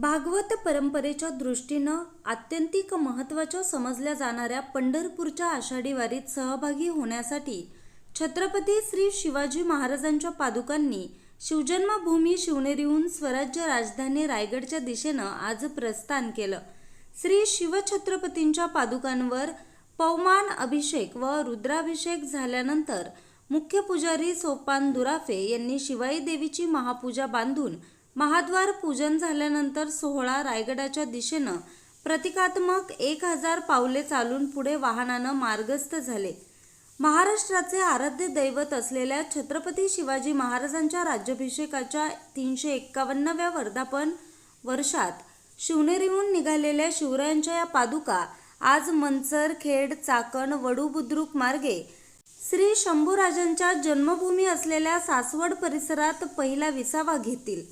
भागवत परंपरेच्या दृष्टीनं आत्यंतिक महत्त्वाच्या समजल्या जाणाऱ्या पंढरपूरच्या आषाढी वारीत सहभागी होण्यासाठी छत्रपती श्री शिवाजी महाराजांच्या पादुकांनी शिवजन्मभूमी शिवनेरीहून स्वराज्य राजधानी रायगडच्या दिशेनं आज प्रस्थान केलं. श्री शिवछत्रपतींच्या पादुकांवर पवमान अभिषेक व रुद्राभिषेक झाल्यानंतर मुख्य पुजारी सोपान दुराफे यांनी शिवाई देवीची महापूजा बांधून महाद्वार पूजन झाल्यानंतर सोहळा रायगडाच्या दिशेनं प्रतिकात्मक एक हजार पावले चालून पुढे वाहनानं मार्गस्थ झाले. महाराष्ट्राचे आराध्य दैवत असलेल्या छत्रपती शिवाजी महाराजांच्या राज्याभिषेकाच्या तीनशे एक्कावन्नव्या वर्धापन वर्षात शिवनेरीहून निघालेल्या शिवरायांच्या या पादुका आज मंचर खेड चाकण वडू बुद्रुक मार्गे श्री शंभूराजांच्या जन्मभूमी असलेल्या सासवड परिसरात पहिला विसावा घेतील.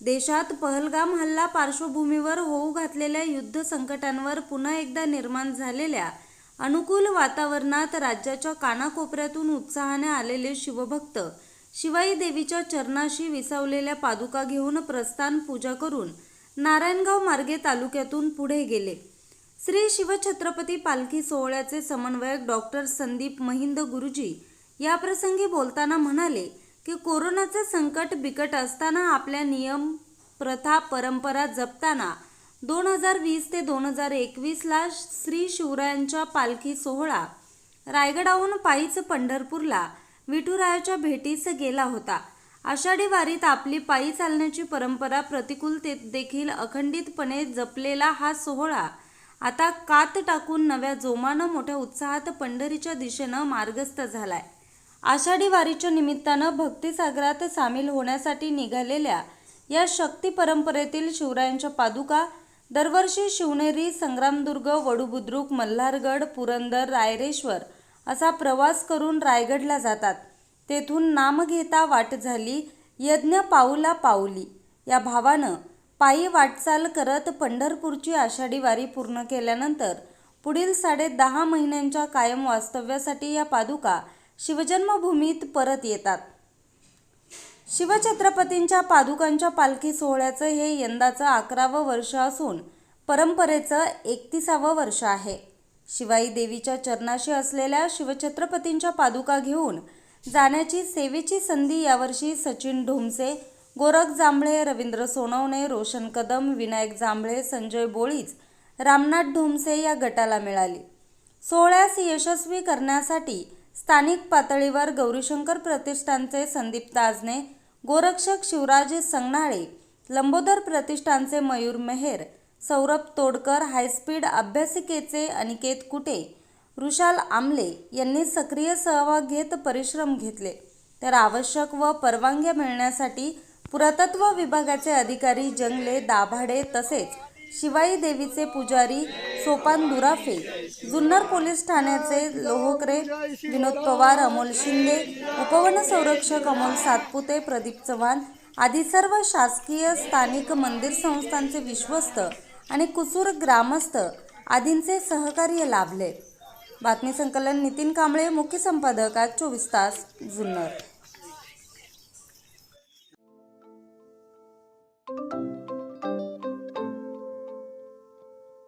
देशात पहलगाम हल्ला पार्श्वभूमीवर होऊ घातलेल्या युद्ध संकटांवर पुन्हा एकदा निर्माण झालेल्या अनुकूल वातावरणात राज्याच्या कानाकोपऱ्यातून उत्साहाने आलेले शिवभक्त शिवाई देवीच्या चरणाशी विसावलेल्या पादुका घेऊन प्रस्थान पूजा करून नारायणगाव मार्गे तालुक्यातून पुढे गेले. श्री शिवछत्रपती पालखी सोहळ्याचे समन्वयक डॉक्टर संदीप महिंद गुरुजी याप्रसंगी बोलताना म्हणाले की कोरोनाचं संकट बिकट असताना आपल्या नियम प्रथा परंपरा जपताना दोन हजार वीस ते दोन हजार एकवीसला श्री शिवरायांच्या पालखी सोहळा रायगडाहून पायीच पंढरपूरला विठुरायाच्या भेटीस गेला होता. आषाढी वारीत आपली पायी चालण्याची परंपरा प्रतिकूलतेत देखील अखंडितपणे जपलेला हा सोहळा आता कात टाकून नव्या जोमानं मोठ्या उत्साहात पंढरीच्या दिशेनं मार्गस्थ झालाय. आषाढी वारीच्या निमित्तानं भक्तिसागरात सामील होण्यासाठी निघालेल्या या शक्ती परंपरेतील शिवरायांच्या पादुका दरवर्षी शिवनेरी संग्रामदुर्ग वडुबुद्रुक मल्हारगड पुरंदर रायरेश्वर असा प्रवास करून रायगडला जातात. तेथून नाम घेता वाट झाली यज्ञ पाऊला पाऊली. या भावानं पायी वाटचाल करत पंढरपूरची आषाढी वारी पूर्ण केल्यानंतर पुढील साडे दहा महिन्यांच्या कायम वास्तव्यासाठी या पादुका शिवजन्मभूमीत परत येतात. शिवछत्रपतींच्या पादुकांच्या पालखी सोहळ्याचं हे यंदाचं अकरावं वर्ष असून परंपरेचं एकतीसावं वर्ष आहे. शिवाई देवीच्या चरणाशी असलेल्या शिवछत्रपतींच्या पादुका घेऊन जाण्याची सेवेची संधी यावर्षी सचिन ढोमसे गोरख जांभळे रवींद्र सोनवणे रोशन कदम विनायक जांभळे संजय बोळीज रामनाथ ढोमसे या गटाला मिळाली. सोहळ्यास यशस्वी करण्यासाठी स्थानिक पातळीवर गौरीशंकर प्रतिष्ठानचे संदीप ताजने गोरक्षक शिवराज संगनाळे लंबोदर प्रतिष्ठानचे मयूर मेहेर सौरभ तोडकर हायस्पीड अभ्यासिकेचे अनिकेत कुटे ऋषाल आमले यांनी सक्रिय सहभाग घेत परिश्रम घेतले. तर आवश्यक व परवानग्या मिळण्यासाठी पुरातत्व विभागाचे अधिकारी जंगले दाभाडे तसेच शिवाई देवीचे पुजारी सोपान दुराफे जुन्नर पोलीस ठाण्याचे लोहकरे विनोद पवार अमोल शिंदे उपवन संरक्षक अमोल सातपुते प्रदीप चव्हाण आदी सर्व शासकीय स्थानिक मंदिर संस्थांचे विश्वस्त आणि कुसूर ग्रामस्थ आदींचे सहकार्य लाभले. बातमी संकलन नितीन कांबळे मुख्य संपादक आज चोवीस तास जुन्नर.